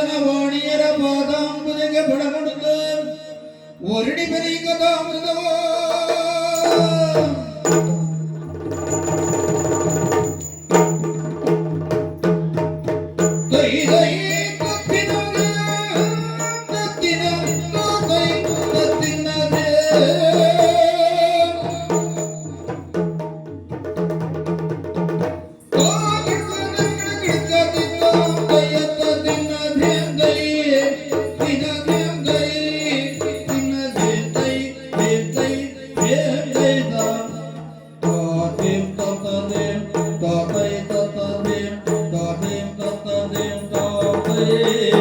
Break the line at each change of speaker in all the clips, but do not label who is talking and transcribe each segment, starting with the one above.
ಮುಗಿದಂಬುಜಾತನ ವಾಣಿಯರ ಪಾದಾಂಬುಜೆಗೆ ಬಡಬಡುತ್ತ ವರ್ಣಿ ಬರೀ ಕಥಾಮೃತವ ಆ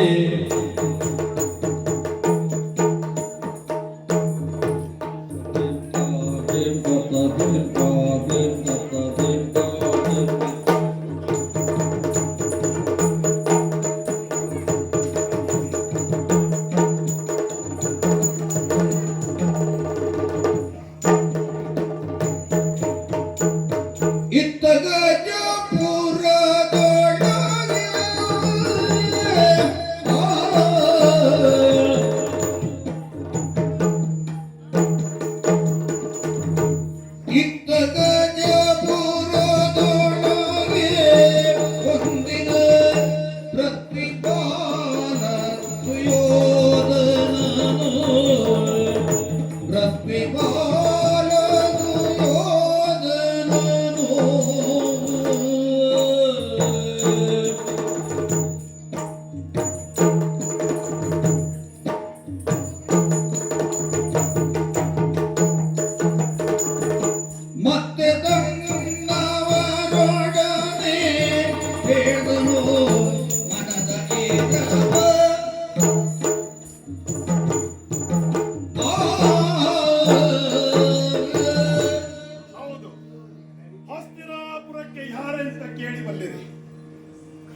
ಯಾರೆಂತ ಕೇಳಿ ಬಲ್ಲಿರಿ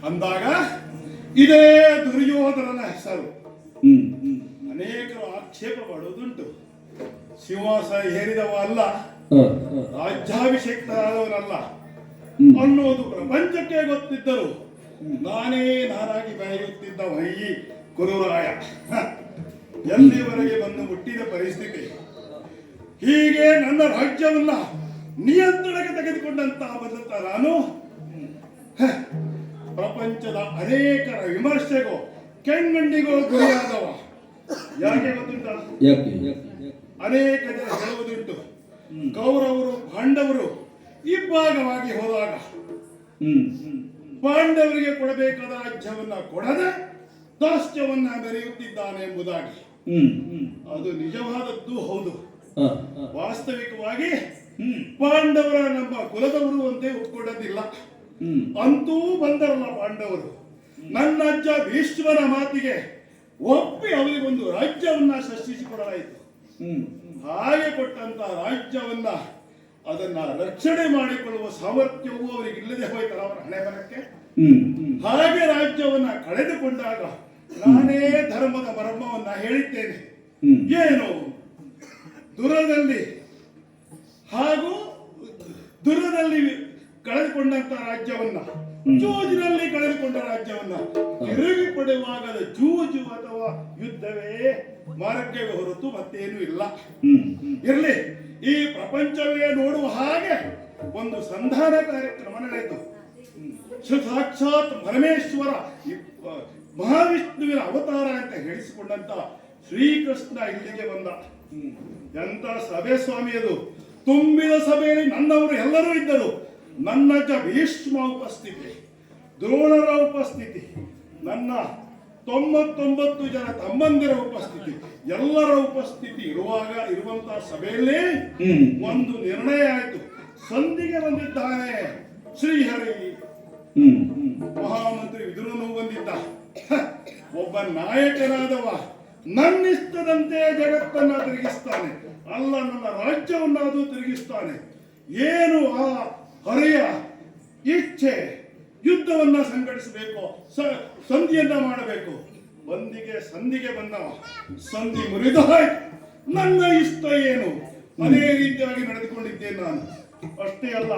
ಅಂದಾಗ ಇದೇ ದುರ್ಯೋಧನನ ಹೆಸರು. ಅನೇಕರು ಆಕ್ಷೇಪ ಮಾಡುವುದುಂಟು. ಸಿಂಹಾಸ ಹೇರಿದವ ಅಲ್ಲ ರಾಜ್ಯಾಭಿಷೇಕ್ತರಾದವನಲ್ಲ ಅನ್ನೋದು ಪ್ರಪಂಚಕ್ಕೆ ಗೊತ್ತಿದ್ದರು ನಾನೇ ನಾನಾಗಿ ಬೆಳೆಯುತ್ತಿದ್ದ ವೈಯಿ ಕುರುರಾಯ ಎಲ್ಲಿವರೆಗೆ ಬಂದು ಮುಟ್ಟಿದ ಪರಿಸ್ಥಿತಿ? ಹೀಗೆ ನನ್ನ ರಾಜ್ಯವನ್ನ ನಿಯಂತ್ರಣಕ್ಕೆ ತೆಗೆದುಕೊಂಡಂತಹ ಬಂದಂತ ನಾನು ಪ್ರಪಂಚದ ಅನೇಕರ ವಿಮರ್ಶೆಗೂ ಕೆಣ್ಮಂಡಿಗೂ ಗುರಿಯಾದವ. ಯಾಕೆ ಗೊತ್ತುಂಟ? ಅನೇಕ ಜನ ಹೇಳುವುದುಂಟು. ಕೌರವರು ಪಾಂಡವರು ಇಬ್ಬಾಗವಾಗಿ ಹೋದಾಗ ಪಾಂಡವರಿಗೆ ಕೊಡಬೇಕಾದ ರಾಜ್ಯವನ್ನ ಕೊಡದೆ ದಾಸ್ಯವನ್ನ ಮೆರೆಯುತ್ತಿದ್ದಾನೆ ಎಂಬುದಾಗಿ. ಅದು ನಿಜವಾದದ್ದು ಹೌದು. ವಾಸ್ತವಿಕವಾಗಿ ಪಾಂಡವರ ನಮ್ಮ ಕುಲದವರು ಅಂತೆ ಒಪ್ಕೊಂಡದಿಲ್ಲ ಅಂತೂ ಬಂದರಲ್ಲ ಪಾಂಡವರು. ನನ್ನ ಅಜ್ಜ ಭೀಷ್ಮನ ಮಾತಿಗೆ ಒಪ್ಪಿ ಅವರಿಗೊಂದು ರಾಜ್ಯವನ್ನ ಸೃಷ್ಟಿಸಿಕೊಡಲಾಯಿತು. ಹಾಗೆ ಕೊಟ್ಟಂತ ರಾಜ್ಯವನ್ನ ಅದನ್ನ ರಕ್ಷಣೆ ಮಾಡಿಕೊಳ್ಳುವ ಸಾಮರ್ಥ್ಯವೂ ಅವರಿಗೆ ಇಲ್ಲದೆ ಹೋಯ್ತಲ್ಲ ಅವರ ಹಣೆ ಬರಕ್ಕೆ ಹಾಗೆ ರಾಜ್ಯವನ್ನ ಕಳೆದುಕೊಂಡಾಗ ನಾನೇ ಧರ್ಮದ ಮರ್ಮವನ್ನ ಹೇಳಿದ್ದೇನೆ. ಏನು? ದುರದಲ್ಲಿ ಹಾಗೂ ದುರದಲ್ಲಿ ಕಳೆದುಕೊಂಡಂತ ರಾಜ್ಯವನ್ನ ಜೂಜಿನಲ್ಲಿ ಕಳೆದುಕೊಂಡ ರಾಜ್ಯವನ್ನ ತಿರುಗಿ ಪಡೆಯುವಾಗದ ಜೂಜು ಅಥವಾ ಯುದ್ಧವೇ ಮಾರ್ಗವೇ ಹೊರತು ಮತ್ತೇನು ಇಲ್ಲ. ಇರಲಿ ಈ ಪ್ರಪಂಚವೇ ನೋಡುವ ಹಾಗೆ ಒಂದು ಸಂಧಾನ ಕಾರ್ಯಕ್ರಮ ನಡೆಯಿತು. ಶ್ರೀ ಸಾಕ್ಷಾತ್ ಪರಮೇಶ್ವರ ಮಹಾವಿಷ್ಣುವಿನ ಅವತಾರ ಅಂತ ಹೇಳಿಸಿಕೊಂಡಂತ ಶ್ರೀಕೃಷ್ಣ ಇಲ್ಲಿಗೆ ಬಂದ. ಎಂತ ಸಭೆ ಸ್ವಾಮಿ ಅದು. ತುಂಬಿದ ಸಭೆಯಲ್ಲಿ ನನ್ನವರು ಎಲ್ಲರೂ ಇದ್ದರು. ನನ್ನ ಜ ಭೀಷ್ಮ ಉಪಸ್ಥಿತಿ ದ್ರೋಣರ ಉಪಸ್ಥಿತಿ ನನ್ನ ತೊಂಬತ್ತೊಂಬತ್ತು ಜನ ತಮ್ಮಂದಿರ ಉಪಸ್ಥಿತಿ ಎಲ್ಲರ ಉಪಸ್ಥಿತಿ ಇರುವಾಗ ಇರುವಂತಹ ಸಭೆಯಲ್ಲಿ ಒಂದು ನಿರ್ಣಯ ಆಯಿತು. ಸಂಧಿಗೆ ಬಂದಿದ್ದಾನೆ ಶ್ರೀಹರಿ. ಮಹಾಮಂತ್ರಿ ವಿದುರನು ಬಂದಿದ್ದ. ಒಬ್ಬ ನಾಯಕನಾದವ ನನ್ನಿಷ್ಟದಂತೆ ಜಗತ್ತನ್ನ ತಿರುಗಿಸ್ತಾನೆ. ಅಲ್ಲ ನನ್ನ ರಾಜ್ಯವನ್ನಾದರೂ ತಿರುಗಿಸ್ತಾನೆ. ಏನು ಆ ಹರೆಯ ಇಚ್ಛೆ ಯುದ್ಧವನ್ನ ಸಂಘಟಿಸಬೇಕು ಸಂಧಿಯನ್ನ ಮಾಡಬೇಕು. ಬಂದಿಗೆ ಸಂಧಿಗೆ ಬಂದವ. ಸಂಧಿ ಮುರಿದು ನನ್ನ ಇಷ್ಟ ಏನು? ಅದೇ ರೀತಿಯಾಗಿ ನಡೆದುಕೊಂಡಿದ್ದೇನೆ ನಾನು. ಅಷ್ಟೇ ಅಲ್ಲ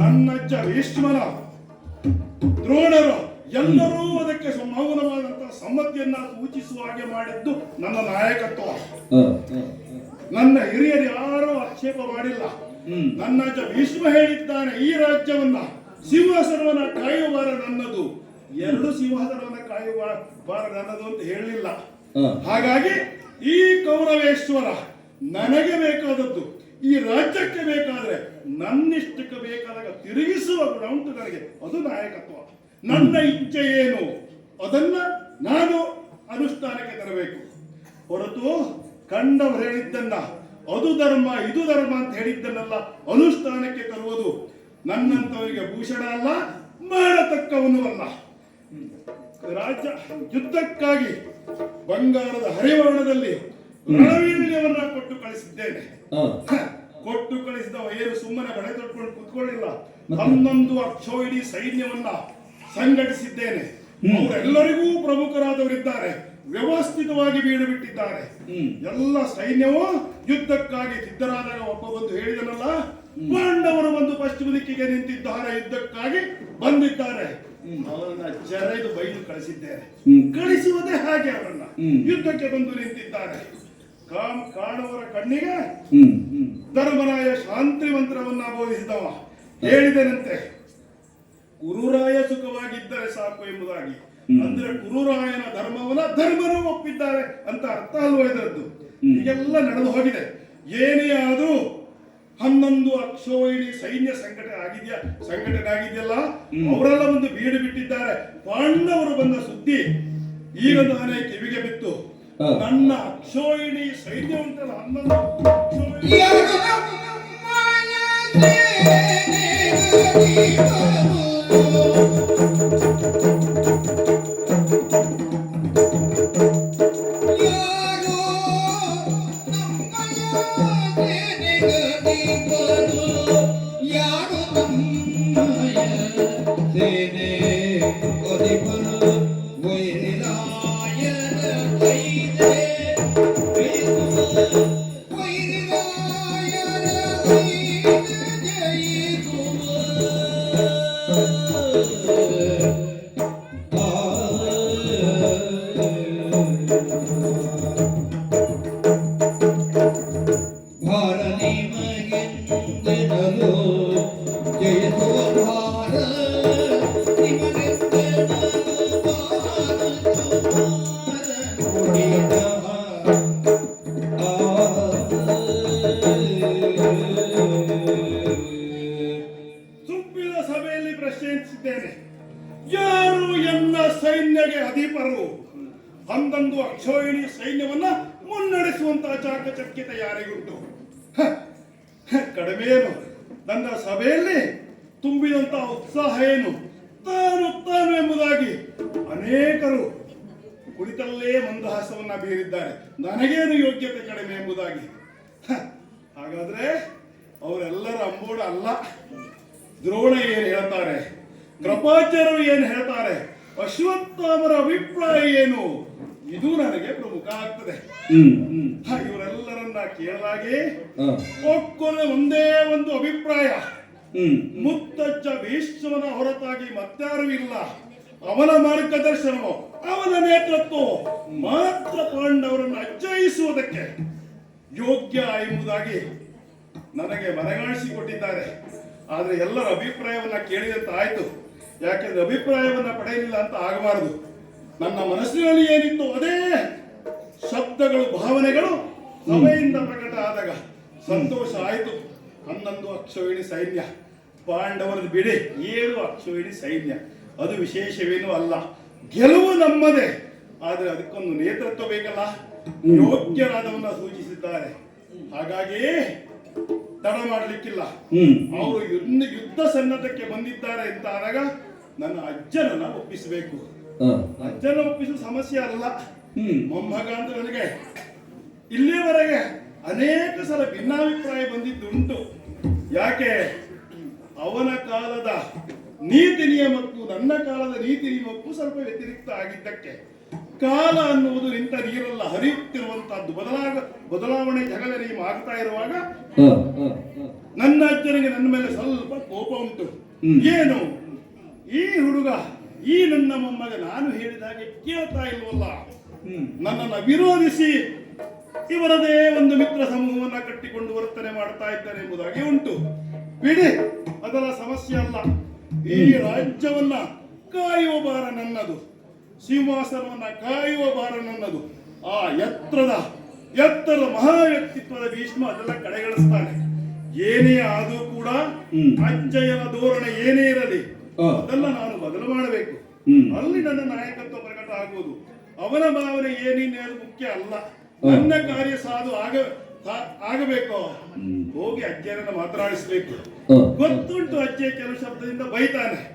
ನನ್ನಜ್ಜ ಭೀಷ್ಮನ ದ್ರೋಣರು ಎಲ್ಲರೂ ಅದಕ್ಕೆ ಮೌನವಾದಂತಹ ಸಮ್ಮತಿಯನ್ನ ಸೂಚಿಸುವ ಹಾಗೆ ಮಾಡಿದ್ದು ನನ್ನ ನಾಯಕತ್ವ. ನನ್ನ ಹಿರಿಯರು ಯಾರೂ ಆಕ್ಷೇಪ ಮಾಡಿಲ್ಲ. ನನ್ನ ಭೀಷ್ಮ ಹೇಳಿದ್ದಾನೆ ಈ ರಾಜ್ಯವನ್ನ ಸಿಂಹಾಸನವನ್ನ ಕಾಯುವ ನನ್ನದು. ಎರಡು ಸಿಂಹಾಸನವನ್ನ ಕಾಯುವ ಬಾರ ನನ್ನದು ಅಂತ ಹೇಳಲಿಲ್ಲ. ಹಾಗಾಗಿ ಈ ಕೌರವೇಶ್ವರ ನನಗೆ ಬೇಕಾದದ್ದು ಈ ರಾಜ್ಯಕ್ಕೆ ಬೇಕಾದ್ರೆ ನನ್ನಿಷ್ಟಕ್ಕೆ ಬೇಕಾದಾಗ ತಿರುಗಿಸುವ ಗುಣ ಉಂಟು ನನಗೆ. ಅದು ನಾಯಕತ್ವ. ನನ್ನ ಇಚ್ಛೆ ಏನು? ಅದನ್ನ ನಾನು ಅನುಷ್ಠಾನಕ್ಕೆ ತರಬೇಕು. ಹೊರತು ಕಂಡವರು ಹೇಳಿದ್ದನ್ನ ಅದು ಧರ್ಮ ಇದು ಧರ್ಮ ಅಂತ ಹೇಳಿದ್ದನ್ನೆಲ್ಲ ಅನುಷ್ಠಾನಕ್ಕೆ ತರುವುದು ನನ್ನಂತವರಿಗೆ ಭೂಷಣ ಅಲ್ಲ ಮಾಡತಕ್ಕವನು ಅಲ್ಲ. ರಾಜ್ಯ ಯುದ್ಧಕ್ಕಾಗಿ ಬಂಗಾರದ ಹರಿವರ್ಣದಲ್ಲಿ ರಣವೀರ್ಯವನ್ನ ಕೊಟ್ಟು ಕಳಿಸಿದ್ದೇನೆ. ಕೊಟ್ಟು ಕಳಿಸಿದ ಏನು ಸುಮ್ಮನೆ ಬಳೆ ತೊಟ್ಕೊಂಡು ಕುತ್ಕೊಳ್ಳಿಲ್ಲ. ಹನ್ನೊಂದು ಇಡೀ ಸೈನ್ಯವನ್ನ ಸಂಘಟಿಸಿದ್ದೇನೆ. ಅವರೆಲ್ಲರಿಗೂ ಪ್ರಮುಖರಾದವರಿದ್ದಾರೆ. ವ್ಯವಸ್ಥಿತವಾಗಿ ಬೀಡು ಬಿಟ್ಟಿದ್ದಾರೆ. ಎಲ್ಲ ಸೈನ್ಯವು ಯುದ್ಧಕ್ಕಾಗಿ ಸಿದ್ಧರಾದಾಗ ಒಬ್ಬ ಬಂದು ಹೇಳಿದನಲ್ಲ ಪಾಂಡವರು ಬಂದು ಪಶ್ಚಿಮ ದಿಕ್ಕಿಗೆ ನಿಂತಿದ್ದಾರೆ ಯುದ್ಧಕ್ಕಾಗಿ ಬಂದಿದ್ದಾರೆ. ಅವರನ್ನ ಜರೆದು ಬೈದು ಕಳಿಸಿದ್ದೇನೆ. ಕಳಿಸುವುದೇ ಹಾಗೆ ಅವರನ್ನ. ಯುದ್ಧಕ್ಕೆ ಬಂದು ನಿಂತಿದ್ದಾರೆ. ಕಾಮ್ ಕಾಣುವರ ಕಣ್ಣಿಗೆ ಧರ್ಮರಾಯ ಶಾಂತಿ ಮಂತ್ರವನ್ನ ಬೋಧಿಸಿದವ. ಹೇಳಿದನಂತೆ ಗುರುರಾಯ ಸುಖವಾಗಿದ್ದರೆ ಸಾಕು ಎಂಬುದಾಗಿ. ಅಂದ್ರೆ ಗುರುರಾಯನ ಧರ್ಮವನ್ನ ಧರ್ಮನು ಒಪ್ಪಿದ್ದಾರೆ ಅಂತ ಅರ್ಥ ಅಲ್ವಾ ಇದರದ್ದು? ಹೀಗೆಲ್ಲ ನಡೆದು ಹೋಗಿದೆ. ಏನೇ ಆದ್ರೂ ಹನ್ನೊಂದು ಅಕ್ಷೋಹಿಣಿ ಸೈನ್ಯ ಸಂಘಟನೆ ಆಗಿದೆಯಾ? ಸಂಘಟನೆ ಆಗಿದೆಯಲ್ಲ ಅವರೆಲ್ಲ ಒಂದು ಬೀಡು ಬಿಟ್ಟಿದ್ದಾರೆ. ಪಾಂಡವರು ಬಂದ ಸುದ್ದಿ ಈಗ ನಾನೇ ಕಿವಿಗೆ ಬಿತ್ತು. ನನ್ನ ಅಕ್ಷೋಹಿಣಿ ಸೈನ್ಯ ಉಂಟಲ್ಲ ಹನ್ನೊಂದು ಅಕ್ಷೋಹಿಣಿ ಯಾರು ಎನ್ನ ಸೈನ್ಯಗೆ ಅಧಿಪರು ಹನ್ನೊಂದು ಅಕ್ಷೋಹಿಣಿ ಸೈನ್ಯವನ್ನ ಮುನ್ನಡೆಸುವಂತಹ ಚಾಕಚಕ್ಯತೆ ತಯಾರಿಗುಂಟು. ಕಡಿಮೆ ಏನು? ನನ್ನ ಸಭೆಯಲ್ಲಿ ತುಂಬಿದಂತಹ ಉತ್ಸಾಹ ಏನು? ತಾನು ತಾನು ಎಂಬುದಾಗಿ ಅನೇಕರು ಕುಳಿತಲ್ಲೇ ಮಂದಹಾಸವನ್ನ ಬೀರಿದ್ದಾರೆ. ನನಗೇನು ಯೋಗ್ಯತೆ ಕಡಿಮೆ ಎಂಬುದಾಗಿ? ಹಾಗಾದ್ರೆ ಅವರೆಲ್ಲರ ಅಂಬೋಡ ಅಲ್ಲ. ದ್ರೋಣ ಏನು ಹೇಳ್ತಾರೆ ಕೃಪಾಚಾರ್ಯರು ಏನು ಹೇಳ್ತಾರೆ? ಅಶ್ವತ್ಥಾಮರ ಅಭಿಪ್ರಾಯ ಏನು? ಇದು ನನಗೆ ಪ್ರಮುಖ ಆಗ್ತದೆ. ಇವರೆಲ್ಲರನ್ನ ಕೇಳಲಾಗಿ ಒಕ್ಕೊಂದು ಒಂದೇ ಒಂದು ಅಭಿಪ್ರಾಯ. ಮುತ್ತಜ್ಜ ಭೀಷ್ಮನ ಹೊರತಾಗಿ ಮತ್ತಾರು ಇಲ್ಲ. ಅವನ ಮಾರ್ಗದರ್ಶನವು ಅವನ ನೇತೃತ್ವ ಮಾತ್ರ ಪಾಂಡವರನ್ನು ಅಜ್ಜಯಿಸುವುದಕ್ಕೆ ಯೋಗ್ಯ ಎಂಬುದಾಗಿ ನನಗೆ ಮನಗಾಣಿಸಿಕೊಟ್ಟಿದ್ದಾರೆ ಆದರೆ ಎಲ್ಲರ ಅಭಿಪ್ರಾಯವನ್ನ ಕೇಳಿದಂತ ಆಯ್ತು ಯಾಕೆಂದ್ರೆ ಅಭಿಪ್ರಾಯವನ್ನ ಪಡೆಯಲಿಲ್ಲ ಅಂತ ಆಗಬಾರದು. ನನ್ನ ಮನಸ್ಸಿನಲ್ಲಿ ಏನಿತ್ತು ಅದೇ ಶಬ್ದಗಳು, ಭಾವನೆಗಳು ಸಭೆಯಿಂದ ಪ್ರಕಟ ಆದಾಗ ಸಂತೋಷ ಆಯಿತು. ಹನ್ನೊಂದು ಅಕ್ಷೋಹಿಣಿ ಸೈನ್ಯ. ಪಾಂಡವರದ್ದು ಬಿಡಿ, ಏಳು ಅಕ್ಷೋಹಿಣಿ ಸೈನ್ಯ. ಅದು ವಿಶೇಷವೇನೂ ಅಲ್ಲ. ಗೆಲುವು ನಮ್ಮದೇ. ಆದರೆ ಅದಕ್ಕೊಂದು ನೇತೃತ್ವ ಬೇಕಲ್ಲ? ಯೋಗ್ಯರಾದವನ್ನ ಸೂಚಿಸಿದ್ದಾರೆ. ಹಾಗಾಗಿ ತಡ ಮಾಡಲಿಕ್ಕಿಲ್ಲ. ಅವರು ಯುದ್ಧ ಯುದ್ಧ ಸನ್ನದ್ಧಕ್ಕೆ ಬಂದಿದ್ದಾರೆ ಅಂತ ಆದಾಗ ನನ್ನ ಅಜ್ಜನನ್ನ ಒಪ್ಪಿಸಬೇಕು. ಅಜ್ಜನ ಒಪ್ಪಿಸುವ ಸಮಸ್ಯೆ ಅಲ್ಲ. ಮೊಮ್ಮಗ ಅಂತ ನನಗೆ ಇಲ್ಲಿಯವರೆಗೆ ಅನೇಕ ಸಲ ಭಿನ್ನಾಭಿಪ್ರಾಯ ಬಂದಿದ್ದುಂಟು. ಯಾಕೆ? ಅವನ ಕಾಲದ ನೀತಿ ನಿಯಮಕ್ಕೂ ನನ್ನ ಕಾಲದ ನೀತಿ ನಿಯಮಕ್ಕೂ ಸ್ವಲ್ಪ ವ್ಯತಿರಿಕ್ತ ಆಗಿದ್ದಕ್ಕೆ. ಕಾಲ ಅನ್ನುವುದು ನಿಂತ ನೀರಲ್ಲ ಹರಿಯುತ್ತಿರುವಂತಹದ್ದು. ಬದಲಾಗ ಬದಲಾವಣೆ ಜಗದಲ್ಲಿ ಆಗ್ತಾ ಇರುವಾಗ. ನನ್ನ ಅಜ್ಜನಿಗೆ ನನ್ನ ಮೇಲೆ ಸ್ವಲ್ಪ ಕೋಪ ಉಂಟು. ಏನು? ಈ ಹುಡುಗ ಈ ನನ್ನ ಮೊಮ್ಮಗೆ ನಾನು ಹೇಳಿದಾಗೆ ಕೇಳ್ತಾ ಇಲ್ವಲ್ಲ. ನನ್ನನ್ನು ವಿರೋಧಿಸಿ ಇವರದೇ ಒಂದು ಮಿತ್ರ ಸಮೂಹವನ್ನ ಕಟ್ಟಿಕೊಂಡು ವರ್ತನೆ ಮಾಡ್ತಾ ಇದ್ದಾರೆ ಎಂಬುದಾಗಿ ಉಂಟು. ಬಿಡಿ ಅದರ ಸಮಸ್ಯೆ ಅಲ್ಲ. ಈ ರಾಜ್ಯವನ್ನ ಕಾಯುವ ಭಾರ ನನ್ನದು. ಸಿಂಹಾಸನವನ್ನ ಕಾಯುವ ಬಾರನನ್ನದು ಆ ಎತ್ತರದ ಎತ್ತರದ ಮಹಾ ವ್ಯಕ್ತಿತ್ವದ ಭೀಷ್ಮ ಅದೆಲ್ಲ ಕಡೆಗಣಿಸ್ತಾನೆ. ಏನೇ ಆದರೂ ಕೂಡ ಅಜ್ಜಯನ ಧೋರಣೆ ಏನೇ ಇರಲಿ. ಅದೆಲ್ಲ ನಾನು ಬದಲು ಮಾಡಬೇಕು. ಅಲ್ಲಿ ನನ್ನ ನಾಯಕತ್ವ ಪ್ರಕಟ ಆಗುವುದು. ಅವನ ಭಾವನೆ ಏನೇನು ಮುಖ್ಯ ಅಲ್ಲ. ನನ್ನ ಕಾರ್ಯ ಸಾಧು ಆಗ ಆಗಬೇಕು. ಹೋಗಿ ಅಜ್ಜನನ್ನ ಮಾತನಾಡಿಸ್ಬೇಕು. ಗೊತ್ತುಂಟು ಅಜ್ಜೆ ಕೆಲವು ಶಬ್ದದಿಂದ ಬೈತಾನೆ.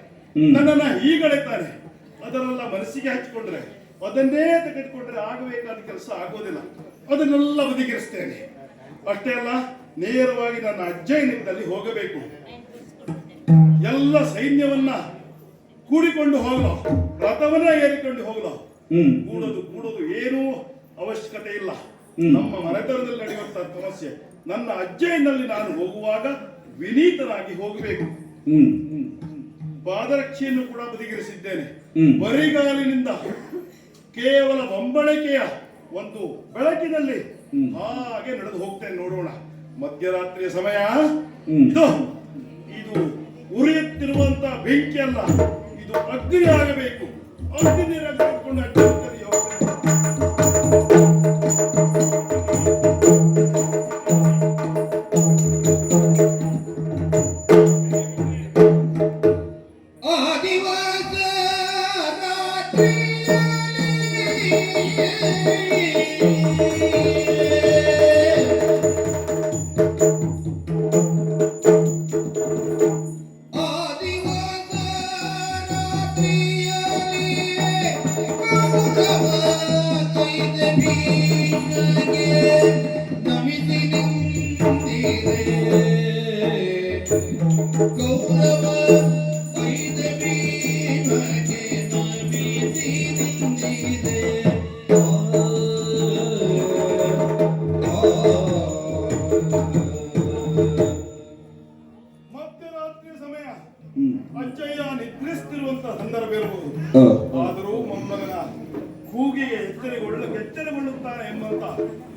ನನ್ನನ್ನ ಹೀಗಳೆತಾನೆ. ಅದನ್ನೆಲ್ಲ ಮನಸ್ಸಿಗೆ ಹಚ್ಚಿಕೊಂಡ್ರೆ ಅದನ್ನೇ ತೆಗೆದುಕೊಂಡ್ರೆ ಆಗಬೇಕಾದ ಕೆಲಸ ಆಗೋದಿಲ್ಲ ಅದನ್ನೆಲ್ಲ ಬದಿಗಿರಿಸ್ತೇನೆ ಅಷ್ಟೇ ಅಲ್ಲ ನೇರವಾಗಿ ನನ್ನ ಅಜ್ಜಯನದಲ್ಲಿ ಹೋಗಬೇಕು ಎಲ್ಲ ಸೈನ್ಯವನ್ನ ಕೂಡಿಕೊಂಡು ಹೋಗಲು ರಥವನ್ನ ಏರಿಕೊಂಡು ಹೋಗಲು. ಕೂಡೋದು ಕೂಡೋದು ಏನೂ ಅವಶ್ಯಕತೆ ಇಲ್ಲ. ನಮ್ಮ ಮನೆತನದಲ್ಲಿ ನಡೆಯುವಂತಹ ಸಮಸ್ಯೆ ನನ್ನ ಅಜ್ಜಯನಲ್ಲಿ ನಾನು ಹೋಗುವಾಗ ವಿನೀತನಾಗಿ ಹೋಗಬೇಕು
ಹ್ಮ್. ಹ್ಮ್.
ಪಾದರಕ್ಷೆಯನ್ನು ಕೂಡ ಬದಿಗಿರಿಸಿದ್ದೇನೆ. ಬರಿಗಾಲಿನಿಂದ ಕೇವಲ ಒಂಬಳಿಕೆಯ ಒಂದು ಬೆಳಕಿನಲ್ಲಿ ಹಾಗೆ ನಡೆದು ಹೋಗ್ತೇನೆ ನೋಡೋಣ. ಮಧ್ಯರಾತ್ರಿಯ ಸಮಯ. ಇದು ಇದು ಉರಿಯುತ್ತಿರುವಂತ ಬೆಂಕಿ ಅಲ್ಲ ಇದು ಅಗ್ನಿ ಆಗಬೇಕು ಅಗ್ನಿ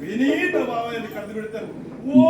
വിനീതമാവാൻ എന്റെ
കടന്നുപിടുത്തം ഓ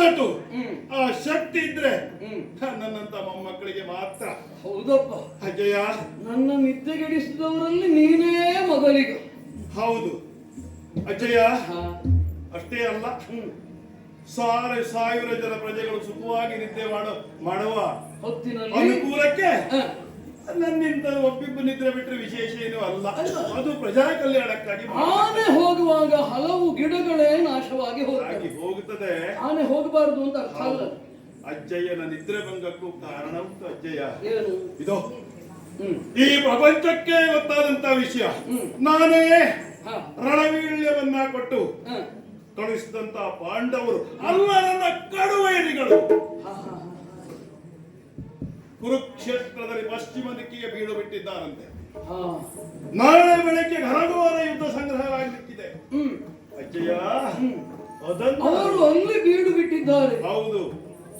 ಹ್ಮ್.
ಆ ಶಕ್ತಿ ಇದ್ರೆ ನನ್ನಂತ ಮೊಮ್ಮಕ್ಕಳಿಗೆ ಮಾತ್ರ.
ಹೌದಪ್ಪ.
ಅಜಯ.
ನನ್ನ ನಿದ್ದೆಗೆಡಿಸಿದವರಲ್ಲಿ ನೀನೇ ಮೊದಲಿಗ.
ಹೌದು.
ಅಜಯ.
ಅಷ್ಟೇ ಅಲ್ಲ. ಸಾವಿರ ಸಾವಿರ ಜನ ಪ್ರಜೆಗಳು ಸುಖವಾಗಿ ನಿದ್ದೆ ಮಾಡೋ ಮಾಡುವ
ಹೊತ್ತಿನಲ್ಲಿ
ಅನುಕೂಲಕ್ಕೆ
ಹ,
ನನ್ನಿಂದ ಒಬ್ಬಿಬ್ಬ ನಿದ್ರೆ ಬಿಟ್ಟರೆ ವಿಶೇಷ ಏನೂ ಅಲ್ಲ. ಅದು ಪ್ರಜಾ ಕಲ್ಯಾಣಕ್ಕಾಗಿ
ಆನೆ ಹೋಗುವಾಗ ಹಲವು ಗಿಡಗಳೇ ನಾಶವಾಗಿ
ಹೋಗಿ ಹೋಗುತ್ತದೆ
ಆನೆ ಹೋಗಬಾರದು ಅಂತ ಅರ್ಥ ಅಲ್ಲ.
ಅಜ್ಜಯ್ಯನ ನಿದ್ರೆ ಭಂಗಕ್ಕೂ ಕಾರಣ ಉಂಟು ಅಜ್ಜಯ್ಯ.
ಏನು?
ಇದು. ಈ ಪ್ರಪಂಚಕ್ಕೆ ಗೊತ್ತಾದಂತ ವಿಷಯ. ನಾನೇ ರಣವೀಳ್ಯವನ್ನ ಕೊಟ್ಟು ಕಳುಹಿಸಿದಂತ ಪಾಂಡವರು ಅಲ್ಲ ನನ್ನ ಕಡುವೈರಿಗಳು. ಕುರುಕ್ಷೇತ್ರದಲ್ಲಿ ಪಶ್ಚಿಮ ದಿಕ್ಕಿಗೆ ಬೀಡು ಬಿಟ್ಟಿದ್ದಾರಂತೆ.
ಹ,
ನಾಳೆ ಬೆಳಗ್ಗೆ ಘನಘೋರ ಯುದ್ಧ ಸಂಗ್ರಹವಾಗಲಿಕ್ಕಿದೆ ಅಜ್ಜಯ್ಯ.
ಅವರು ಅಲ್ಲಿ ಬೀಡು ಬಿಟ್ಟಿದ್ದಾರೆ.
ಹೌದು.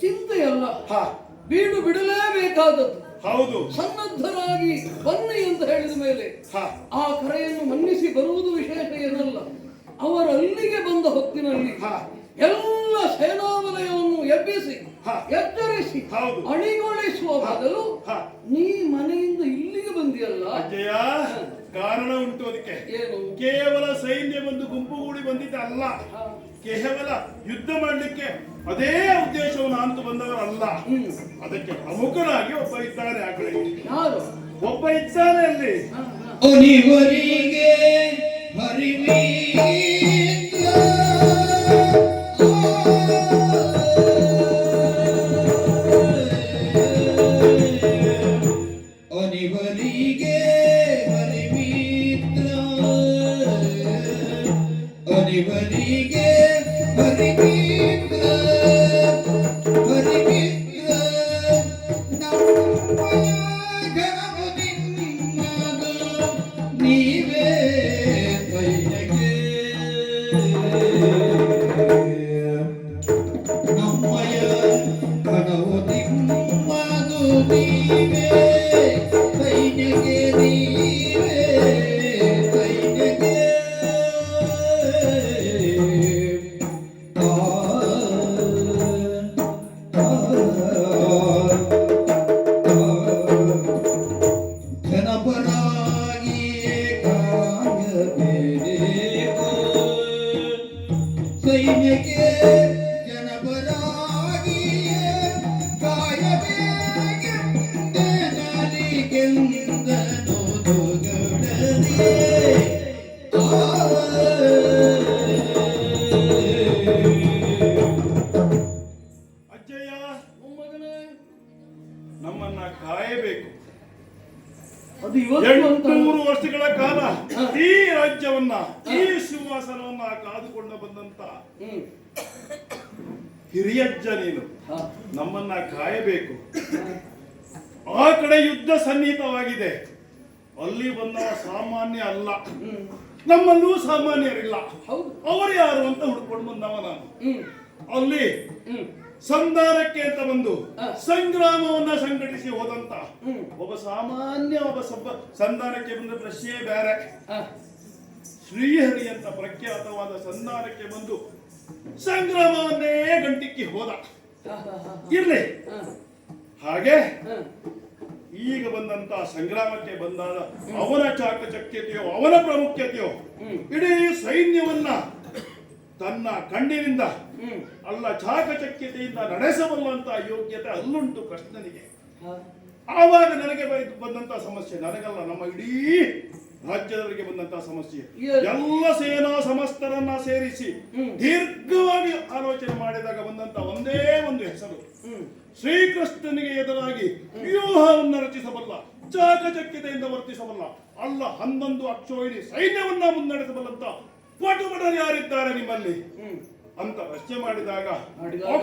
ಚಿಂತೆಯಲ್ಲ.
ಹ.
ಬೀಡು ಬಿಡಲೇಬೇಕಾದದ್ದು.
ಹೌದು.
ಸನ್ನದ್ಧರಾಗಿ ಬನ್ನಿ ಅಂತ ಹೇಳಿದ ಮೇಲೆ ಆ ಕರೆಯನ್ನು ಮನ್ನಿಸಿ ಬರುವುದು ವಿಶೇಷ ಏನಲ್ಲ. ಅವರಲ್ಲಿಗೆ ಬಂದ ಹೊತ್ತಿನಲ್ಲಿ
ಎಲ್ಲ
ಎಲ್ಲ ಸೇನಾವಲಯವನ್ನು ಎಬ್ಬಿಸಿ
ಹೌದು.
ಅಣಿಗೊಳಿಸುವ ಬದಲು ನೀ ಮನೆಯಿಂದ ಇಲ್ಲಿಗೆ ಬಂದಿಯಲ್ಲ?
ಅಜ್ಜಯ್ಯ ಕಾರಣ ಉಂಟು ಅದಕ್ಕೆ.
ಏನು?
ಕೇವಲ ಸೈನ್ಯ ಬಂದು ಗುಂಪುಗೂಡಿ ಬಂದಿದ್ದ ಅಲ್ಲ. ಕೇವಲ ಯುದ್ಧ ಮಾಡಲಿಕ್ಕೆ ಅದೇ ಉದ್ದೇಶವನ್ನು ಅಂತ ಬಂದವರಲ್ಲ. ಅದಕ್ಕೆ ಪ್ರಮುಖನಾಗಿ ಒಬ್ಬ ಇದ್ದಾನೆ ಆ ಕಡೆ ಒಬ್ಬ ಇದ್ದಾನೆ ಅಲ್ಲಿ.
ಹ,
ನಮ್ಮನ್ನ ಕಾಯಬೇಕು. ಎಂಟುನೂರು ವರ್ಷಗಳ ಕಾಲ ಈ ರಾಜ್ಯವನ್ನ ಈ ಸಿಂಹಾಸನವನ್ನ ಕಾದುಕೊಂಡು ಬಂದಂತ ಹಿರಿಯಜ್ಜ ನೀನು. ನಮ್ಮನ್ನ ಕಾಯಬೇಕು. ಆ ಕಡೆ ಯುದ್ಧ ಸನ್ನಿಹಿತವಾಗಿದೆ. ಅಲ್ಲಿ ಬಂದ ಸಾಮಾನ್ಯ ಅಲ್ಲ. ನಮ್ಮಲ್ಲೂ ಸಾಮಾನ್ಯರಿಲ್ಲ. ಅವರು ಯಾರು ಅಂತ ಹುಡ್ಕೊಂಡು ಬಂದವ ನಾನು. ಅಲ್ಲಿ ಸಂಧಾನಕ್ಕೆ ಅಂತ ಬಂದು. ಸಂಗ್ರಾಮವನ್ನ ಸಂಘಟಿಸಿ ಹೋದಂತ. ಒಬ್ಬ ಸಾಮಾನ್ಯ ಒಬ್ಬ ಸಬ್ಬ ಸಂಧಾನಕ್ಕೆ ಬಂದ ಪ್ರಶ್ನೆಯೇ ಬೇರೆ. ಶ್ರೀಹರಿ ಅಂತ ಪ್ರಖ್ಯಾತವಾದ ಸಂಧಾನಕ್ಕೆ ಬಂದು ಸಂಗ್ರಾಮವನ್ನೇ ಗಂಟಿಕ್ಕಿ ಹೋದ. ಇರ್ಲಿ. ಹಾಗೆ. ಈಗ ಬಂದಂತ ಸಂಗ್ರಾಮಕ್ಕೆ ಬಂದಾಗ ಅವನ ಚಾಕಚಕ್ಯತೆಯೋ ಅವನ ಪ್ರಾಮುಖ್ಯತೆಯೋ. ಇಡೀ ಸೈನ್ಯವನ್ನ ತನ್ನ ಕಣ್ಣಿನಿಂದ ಅಲ್ಲ ಚಾಕಚಕ್ಯತೆಯಿಂದ ನಡೆಸಬಲ್ಲಂತ ಯೋಗ್ಯತೆ ಅಲ್ಲುಂಟು ಕೃಷ್ಣನಿಗೆ. ಆವಾಗ ನನಗೆ ಬಂದಂತ ಸಮಸ್ಯೆ ನನಗಲ್ಲ ನಮ್ಮ ಇಡೀ ರಾಜ್ಯದವರಿಗೆ ಬಂದಂತಹ ಸಮಸ್ಯೆ. ಎಲ್ಲ ಸೇನಾ ಸಮಸ್ತರನ್ನ ಸೇರಿಸಿ ದೀರ್ಘವಾಗಿ ಆಲೋಚನೆ ಮಾಡಿದಾಗ ಬಂದಂತ ಒಂದೇ ಒಂದು ಹೆಸರು. ಶ್ರೀಕೃಷ್ಣನಿಗೆ ಎದುರಾಗಿ ವ್ಯೂಹವನ್ನು ರಚಿಸಬಲ್ಲ ಚಾಕಚಕ್ಯತೆಯಿಂದ ವರ್ತಿಸಬಲ್ಲ ಅಲ್ಲ ಹನ್ನೊಂದು ಅಕ್ಷೋಹಿಣಿ ಸೈನ್ಯವನ್ನ ಮುನ್ನಡೆಸಬಲ್ಲಂತ ಪಟುಪಟರು ಯಾರಿದ್ದಾರೆ ನಿಮ್ಮಲ್ಲಿ? ಅಂತ ಪ್ರಶ್ನೆ ಮಾಡಿದಾಗ
ಮಾಡಿದಾಗ?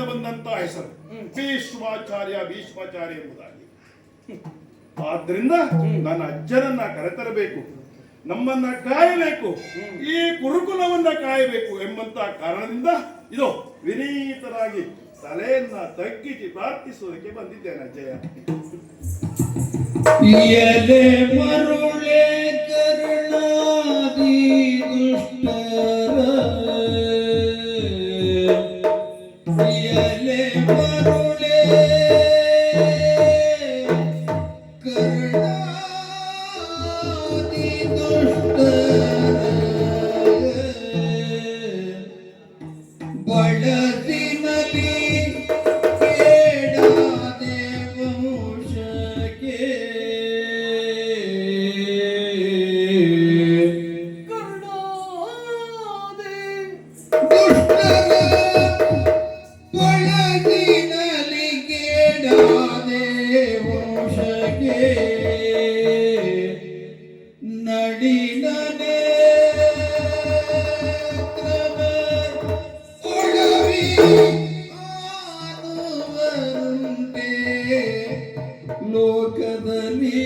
ಬಂದಂತ ಹೆಸರು. ಭೀಷ್ಮಾಚಾರ್ಯ ಭೀಷ್ಮಾಚಾರ್ಯ ಎಂಬುದಾಗಿ. ಆದ್ರಿಂದ ನನ್ನ ಅಜ್ಜನನ್ನ ಕರೆತರಬೇಕು, ನಮ್ಮನ್ನ ಕಾಯಬೇಕು, ಈ ಕುರುಕುಲವನ್ನ ಕಾಯಬೇಕು ಎಂಬಂತ ಕಾರಣದಿಂದ ಇದು ವಿನೀತರಾಗಿ ತಲೆಯನ್ನ ತಗ್ಗಿಸಿ ಪ್ರಾರ್ಥಿಸುವುದಕ್ಕೆ ಬಂದಿದ್ದೇನೆ ಅಜ್ಜಯ
ಎಲೆ ಮರುಳೆ ಕರುಣಾದಿ ದುಷ್ಟರ ಲೋಕದಲ್ಲಿ